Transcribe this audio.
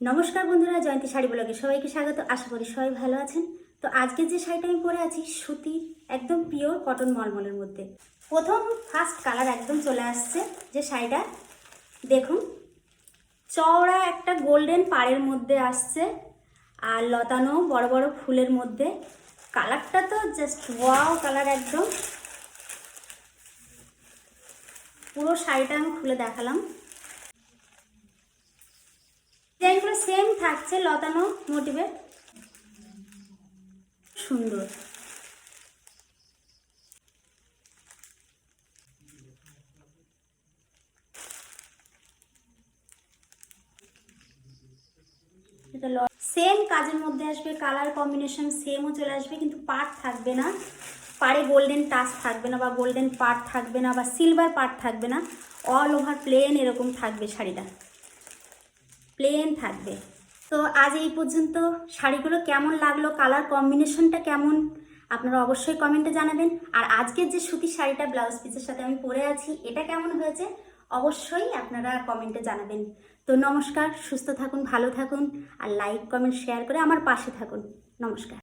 নমস্কার বন্ধুরা, জয়ন্তী শাড়ি ব্লগে সবাইকে স্বাগত। আশা করি সবাই ভালো আছেন। তো আজকে যে শাড়িটা আমি পরে আছি, সুতি, একদম পিওর কটন মলমলের মধ্যে। প্রথম ফার্স্ট কালার একদম চলে আসছে যে শাড়িটা। দেখুন, চওড়া একটা গোল্ডেন পাড়ের মধ্যে আসছে আর লতানো বড় বড় ফুলের মধ্যে। কালারটা তো জাস্ট ওয়াও কালার একদম। পুরো শাড়িটা আমি খুলে দেখালাম। সেম থাকছে, লতানো মোটিভে সুন্দর। এটা সেম কাজের মধ্যে আসবে কালার কম্বিনেশন সেমও চলে আসবে, কিন্তু পার্ট থাকবে না। পাড়ে গোল্ডেন টাচ থাকবে না, বা গোল্ডেন পার্ট থাকবে না, বা সিলভার পার্ট থাকবে না। অল ওভার প্লেন এরকম থাকবে শাড়িটা। প্লেন থাকবে। তো আজ এই পর্যন্ত। শাড়িগুলো কেমন লাগল? কালার কম্বিনেশনটা কেমন? আপনারা অবশ্যই কমেন্টে জানাবেন। আর আজকের যে সুতির শাড়িটা ব্লাউজ পিসের সাথে আমি পরে আছি, এটা কেমন হয়েছে? অবশ্যই আপনারা কমেন্টে জানাবেন। তো নমস্কার, সুস্থ থাকুন, ভালো থাকুন, আর লাইক কমেন্ট শেয়ার করে আমার পাশে থাকুন। নমস্কার।